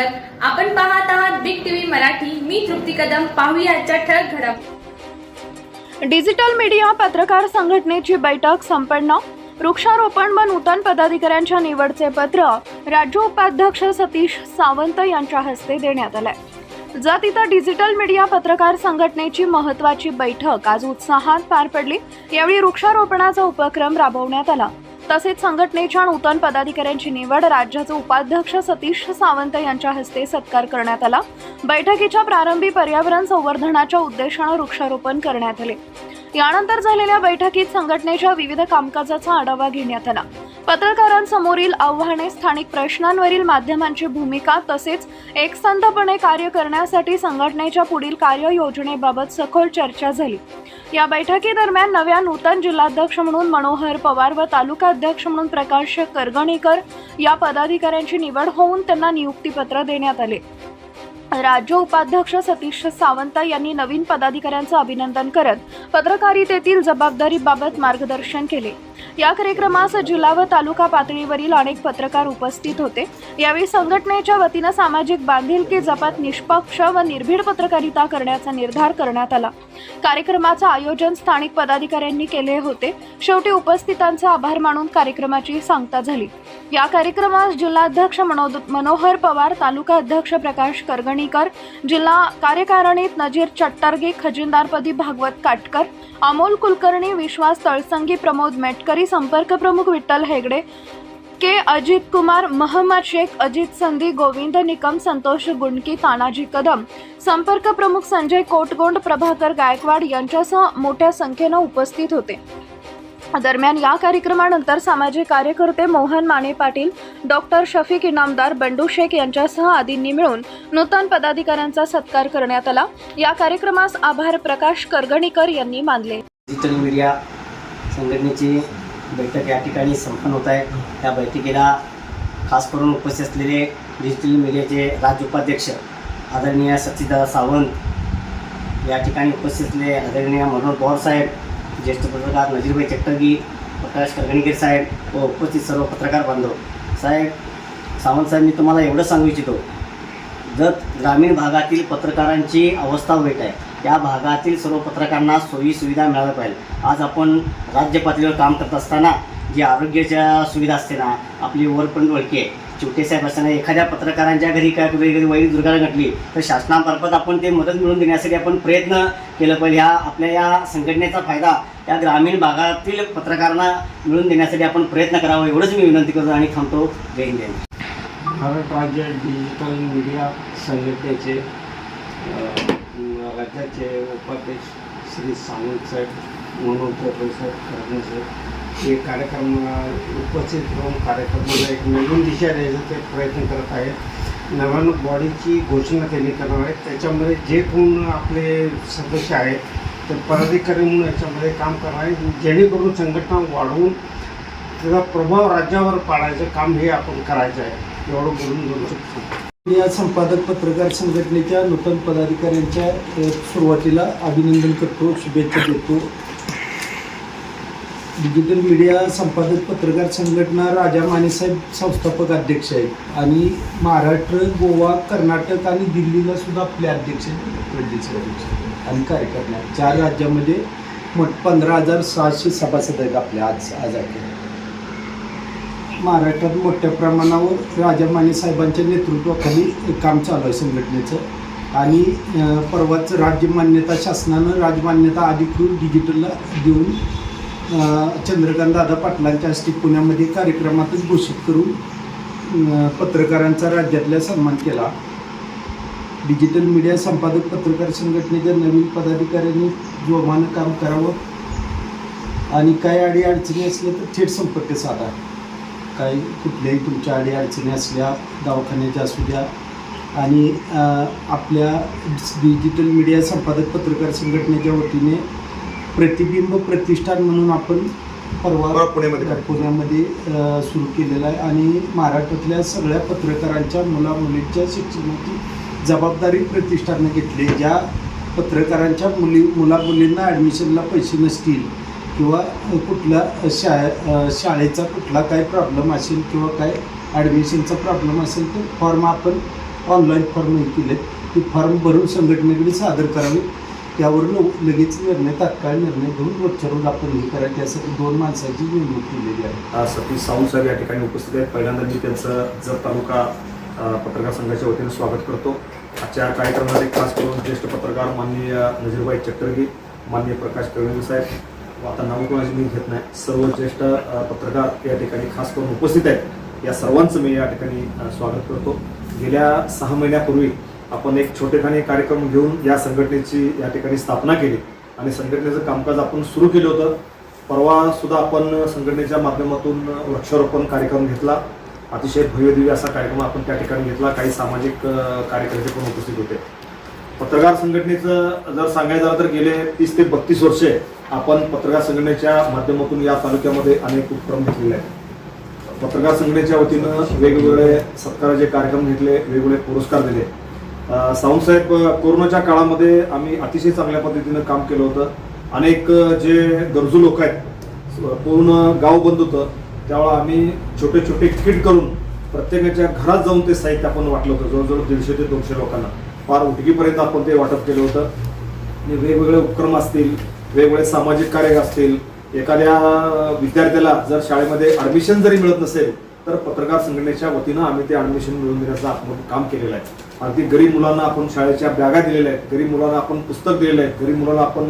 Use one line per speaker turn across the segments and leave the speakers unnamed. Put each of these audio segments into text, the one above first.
स्वागत. आपण पाहत आहात बिग टीव्ही मराठी. मी तृप्ती कदम. पाहूया ठळक घडामोडी
डिजिटल मीडिया पत्रकार संघटनेची बैठक संपन्न. वृक्षारोपण व नूतन पदाधिकाऱ्यांच्या निवडचे पत्र राज्य उपाध्यक्ष सतीश सावंत यांच्या हस्ते देण्यात आलंय. जत इथं डिजिटल मीडिया पत्रकार संघटनेची महत्वाची बैठक आज उत्साहात पार पडली. यावेळी वृक्षारोपणाचा उपक्रम राबवण्यात आला. तसेच संघटनेच्या नूतन पदाधिकाऱ्यांची निवड राज्याचे उपाध्यक्ष सतीश सावंत यांच्या हस्ते सत्कार करण्यात आला. बैठकीच्या प्रारंभी पर्यावरण संवर्धनाच्या उद्देशानं वृक्षारोपण करण्यात आले. यानंतर झालेल्या बैठकीत संघटनेच्या विविध कामकाजाचा आढावा घेण्यात आला. पत्रकारांसमोरील आव्हाने स्थानिक प्रश्नांवरील माध्यमांची भूमिका तसेच एकसंधपणे कार्य करण्यासाठी संघटनेच्या पुढील कार्ययोजनेबाबत सखोल चर्चा झाली. या बैठकीदरम्यान नव्या नूतन जिल्हाध्यक्ष म्हणून मनोहर पवार व तालुका अध्यक्ष म्हणून प्रकाश करगणीकर या पदाधिकाऱ्यांची निवड होऊन त्यांना नियुक्तीपत्र देण्यात आले. राज्य उपाध्यक्ष सतीश सावंत यांनी नवीन पदाधिकाऱ्यांचं अभिनंदन करत पत्रकारितेतील जबाबदारीबाबत मार्गदर्शन केले. या कार्यक्रमास जिल्हा व तालुका पातळीवरील अनेक पत्रकार उपस्थित होते. यावेळी संघटनेच्या वतीनं सामाजिक बांधिलकी जपात निष्पक्ष व निर्भीड पत्रकारिता करण्याचा निर्धार करण्यात आला. कार्यक्रमाचं आयोजन स्थानिक पदाधिकाऱ्यांनी केले होते. शेवटी उपस्थितांचे आभार मानून कार्यक्रमाची सांगता झाली. या कार्यक्रमास जिल्हाध्यक्ष मनोद मनोहर पवार तालुका अध्यक्ष प्रकाश करगणीकर जिल्हा कार्यकारिणीत नजीर चट्टर्गे खजिनदारपदी भागवत काटकर अमोल कुलकर्णी विश्वास तळसंगी प्रमोद मेटकरी संपर्क प्रमुख विठ्ठल हेगडे के अजित कुमार महम्मद शेख अजित संधी गोविंद निकम संतोष गुंडकी तानाजी कदम संपर्क प्रमुख संजय कोटगोंड प्रभाकर गायकवाड यांच्यासह मोठ्या संख्येनं उपस्थित होते. दरम्यान या कार्यक्रमानंतर सामाजिक कार्यकर्ते मोहन माने पाटील डॉक्टर शफीक इनामदार बंडू शेख यांच्यासह आदींनी मिळून नूतन पदाधिकाऱ्यांचा सत्कार करण्यात आला. या कार्यक्रमास आभार प्रकाश करगणीकर यांनी मानले.
डिजिटल मीडिया संघटनेची बैठक या ठिकाणी संपन्न होत आहे. त्या बैठकीला खास करून उपस्थित असलेले डिजिटल मीडियाचे राज्य उपाध्यक्ष आदरणीय सचिदादा सावंत या ठिकाणी उपस्थित असलेले आदरणीय मनोहर पवार साहेब ज्येष्ठ पत्रकार नजीरभाई चट्टगी प्रकाश करगणीकर साहेब व उपस्थित सर्व पत्रकार बांधव. साहेब सावंत साहेब मी तुम्हाला एवढं सांगू इच्छितो. जर ग्रामीण भागातील पत्रकारांची अवस्था वाईट आहे. या भागातील सर्व पत्रकारांना सोयी सुविधा मिळाल्या पाहिजे. आज आपण राज्य पातळीवर काम करत असताना जी आरोग्याच्या सुविधा असते ना आपली वरपण ओळखी आहे. चिवटे साहेब असताना एखाद्या पत्रकारांच्या घरी काय कुठे एखादी दुर्घटना घडली तर शासनामार्फत आपण ते मदत मिळवून देण्यासाठी आपण प्रयत्न केलं पाहिजे. ह्या आपल्या या संघटनेचा फायदा या ग्रामीण भागातील पत्रकारांना मिळवून देण्यासाठी आपण प्रयत्न करावा एवढंच मी विनंती करतो आणि थांबतो. जय हिंद
भारत राज्य डिजिटल मीडिया संघटनेचे राज्याचे उपाध्यक्ष श्री सावंत साहेब मनोज साहेब करणे साहेब हे कार्यक्रमाला उपस्थित राहून कार्यक्रमाला एक नवीन दिशा द्यायचा ते प्रयत्न करत आहेत. नव्यानं बॉडीची घोषणा त्यांनी करणार आहे त्याच्यामध्ये जे कोण आपले सदस्य आहेत ते पदाधिकारी म्हणून याच्यामध्ये काम करणार आहे जेणेकरून संघटना वाढवून त्याचा प्रभाव राज्यावर पाडायचं काम हे आपण करायचं आहे. एवढं बोलून बोलू शकतो
या संपादक पत्रकार संघटनेच्या नूतन पदाधिकाऱ्यांच्या सुरुवातीला अभिनंदन करतो शुभेच्छा देतो डिजिटल मीडिया संपादक पत्रकार संघटना राजा मानेसाहेब संस्थापक अध्यक्ष आहेत आणि महाराष्ट्र गोवा कर्नाटक आणि दिल्लीला सुद्धा आपले अध्यक्ष आहेत, अध्यक्ष आणि कार्यकर्ते आहेत. चार राज्यामध्ये मग पंधरा हजार सहाशे सभासद आहेत आपल्या आज आज अखेर महाराष्ट्रात मोठ्या प्रमाणावर राजा माने साहेबांच्या नेतृत्वाखाली काम चालू आहे संघटनेचं. आणि परवाच राज्यमान्यता शासनानं राजमान्यता अधिकृत डिजिटलला देऊन चंद्रकांत दादा पाटलांच्या हस्ते पुण्यामध्ये कार्यक्रमातच घोषित करून पत्रकारांचा राज्यातल्या सन्मान केला. डिजिटल मीडिया संपादक पत्रकार संघटनेच्या नवीन पदाधिकाऱ्यांनी जोमानं काम करावं. आणि काही अडी अडचणी असल्या तर थेट संपर्क साधा. काही कुठल्याही तुमच्या अडी अडचणी असल्या दवाखान्याच्या असू द्या. आणि आपल्या डिजिटल मीडिया संपादक पत्रकार संघटनेच्या वतीने प्रतिबिंब प्रतिष्ठान म्हणून आपण परवा
पुण्यामध्ये
पुण्यामध्ये सुरू केलेलं आहे. आणि महाराष्ट्रातल्या सगळ्या पत्रकारांच्या मुला मुलींच्या शिक्षणाची जबाबदारी प्रतिष्ठानं घेतली ज्या पत्रकारांच्या मुली मुला मुलींना ॲडमिशनला पैसे नसतील किंवा कुठल्या शाळे शाळेचा कुठला काय प्रॉब्लेम असेल किंवा काय ॲडमिशनचा प्रॉब्लेम असेल तर फॉर्म आपण ऑनलाईन फॉर्म हे केले ती फॉर्म भरून संघटनेकडे सादर करावी. त्यावरून लगेच निर्णय तात्काळ निर्णय घेऊन रोजच्या आपण हे करायचं त्यासाठी दोन माणसाची नेमणूक केलेली आहे.
सतीश सावंत साहेब या ठिकाणी उपस्थित आहेत. पहिल्यांदा मी त्यांचं जत तालुका पत्रकार संघाच्या वतीने स्वागत करतो. आजच्या कार्यक्रमामध्ये खास करून ज्येष्ठ पत्रकार माननीय नजीरबाई चट्टरगी माननीय प्रकाश कळवे साहेब आता नाव कोणाची मी घेत नाही. सर्व ज्येष्ठ पत्रकार या ठिकाणी खास करून उपस्थित आहेत. या सर्वांचं मी या ठिकाणी स्वागत करतो. गेल्या सहा महिन्यापूर्वी आपण एक छोटेखानी कार्यक्रम घेऊन या संघटनेची या ठिकाणी स्थापना केली. आणि संघटनेचं कामकाज आपण सुरू केलं होतं. परवा सुद्धा आपण संघटनेच्या माध्यमातून वृक्षारोपण कार्यक्रम घेतला. अतिशय भव्यदिव्य असा कार्यक्रम आपण त्या ठिकाणी घेतला. काही सामाजिक कार्यकर्ते पण उपस्थित होते. पत्रकार संघटनेचं जर सांगायचं झालं तर गेले तीस ते बत्तीस वर्षे आपण पत्रकार संघटनेच्या माध्यमातून या तालुक्यामध्ये अनेक उपक्रम घेतलेले आहेत. पत्रकार संघटनेच्या वतीनं वेगवेगळे सत्काराचे कार्यक्रम घेतले वेगवेगळे पुरस्कार दिले. साऊंडसाहेब सावंतसाहेब कोरोनाच्या काळामध्ये आम्ही अतिशय चांगल्या पद्धतीनं काम केलं होतं. अनेक जे गरजू लोक आहेत पूर्ण गाव बंद होतं. त्यावेळा आम्ही छोटे छोटे किट करून प्रत्येकाच्या घरात जाऊन ते साहित्य आपण वाटलं होतं. जवळजवळ दीडशे ते दोनशे लोकांना. फार उठकीपर्यंत आपण ते वाटप केलं होतं. आणि वेगवेगळे उपक्रम असतील वेगवेगळे सामाजिक कार्य असतील एखाद्या विद्यार्थ्याला जर शाळेमध्ये ॲडमिशन जरी मिळत नसेल तर पत्रकार संघटनेच्या वतीनं आम्ही ते ॲडमिशन मिळवून देण्याचं आपण काम केलेलं आहे. अगदी गरीब मुलांना आपण शाळेच्या बॅगा दिलेल्या आहेत गरीब मुलांना आपण पुस्तक दिलेलं आहे गरीब मुलांना आपण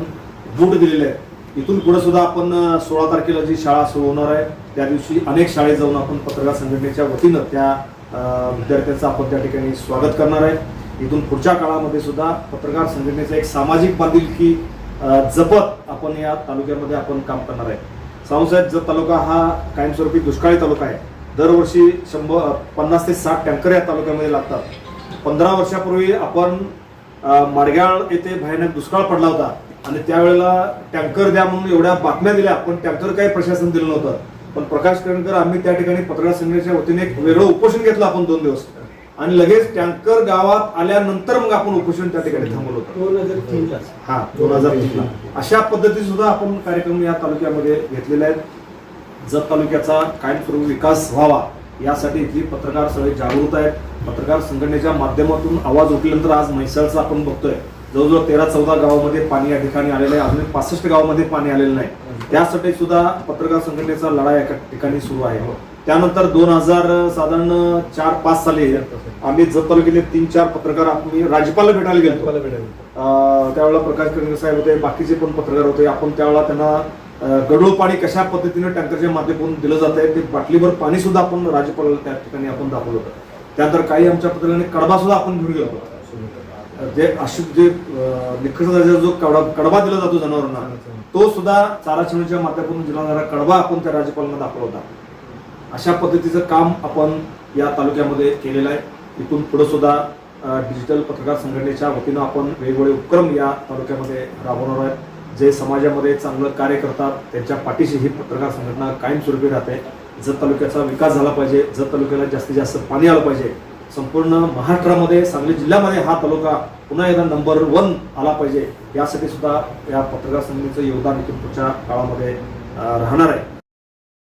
बूट दिलेले आहेत. इथून पुढे सुद्धा आपण सोळा तारखेला जी शाळा सुरू होणार आहे त्या दिवशी अनेक शाळेत जाऊन आपण पत्रकार संघटनेच्या वतीनं त्या विद्यार्थ्यांचं आपण त्या ठिकाणी स्वागत करणार आहे. इथून पुढच्या काळामध्ये सुद्धा पत्रकार संघटनेचा एक सामाजिक बांधिलकी जपत आपण या तालुक्यामध्ये आपण काम करणार आहे. सावंतसाहेब जत तालुका हा कायमस्वरूपी दुष्काळी तालुका आहे दरवर्षी शंभर पन्नास ते साठ टँकर या तालुक्यामध्ये लागतात. पंधरा वर्षापूर्वी आपण माडगाळ येथे भयानक दुष्काळ पडला होता आणि त्यावेळेला टँकर द्या म्हणून एवढ्या बातम्या दिल्या पण टँकर काही प्रशासन दिलं नव्हतं. पण प्रकाश करणकर आम्ही त्या ठिकाणी पत्रकार संघटनेच्या वतीने एक वेगळं उपोषण घेतलं आपण दोन दिवस. आणि लगेच टँकर गावात आल्यानंतर मग आपण उपोषण त्या ठिकाणी थांबवलं होतं.
दोन हजार तीनलाच
हा दोन हजार तीनला. अशा पद्धतीने सुद्धा आपण कार्यक्रम या तालुक्यामध्ये घेतलेले आहेत. जत तालुक्याचा कायमस्वरूपी विकास व्हावा यासाठी इथली पत्रकार सगळे जागृत आहेत. पत्रकार संघटनेच्या माध्यमातून आवाज उठल्यानंतर आज म्हैसाळचं आपण बघतोय. जवळजवळ तेरा चौदा गावामध्ये पाणी या ठिकाणी आलेलं आहे. अजून पासष्ट गावामध्ये पाणी आलेलं नाही. त्यासाठी सुद्धा पत्रकार संघटनेचा लढा एका ठिकाणी सुरू आहे. त्यानंतर दोन हजार साधारण चार पाच साली आम्ही जत तालुक्यातले तीन चार पत्रकार आम्ही राज्यपाला भेटायला गेलो. त्यावेळेला प्रकाश करंगे साहेब होते बाकीचे पण पत्रकार होते. आपण त्यावेळेला त्यांना अं, गढूळ पाणी कशा पद्धतीने टँकरच्या माध्यमातून दिलं जात आहे ते बाटलीभर पाणी सुद्धा आपण राज्यपालाला त्या ठिकाणी आपण दाखवलं होतं. त्यानंतर काही आमच्या पत्रकारांनी कडबा सुद्धा आपण घेऊन गेलो होतो. जे अशुद्ध जे दर्जाचा जो कडबा कडबा दिला जातो जनावरांना तो सुद्धा चारा छावणीच्या माध्यमातून दिला जाणारा कडबा आपण त्या राज्यपालांना दाखवला होता. अशा पद्धतीचं काम आपण या तालुक्यामध्ये केलेलं आहे. इथून पुढे सुद्धा डिजिटल पत्रकार संघटनेच्या वतीनं आपण वेगवेगळे उपक्रम या तालुक्यामध्ये राबवणार आहे जे समाजामध्ये चांगलं कार्य करतात त्यांच्या पाठीशी ही पत्रकार संघटना कायमस्वरूपी राहते. जत तालुक्याचा विकास झाला पाहिजे जत तालुक्याला जास्तीत जास्त पाणी आलं पाहिजे. संपूर्ण महाराष्ट्रामध्ये सांगली जिल्ह्यामध्ये हा तालुका पुन्हा एकदा नंबर वन आला पाहिजे. यासाठी सुद्धा या पत्रकार संघटनेचं योगदान इथून पुढच्या काळामध्ये राहणार आहे.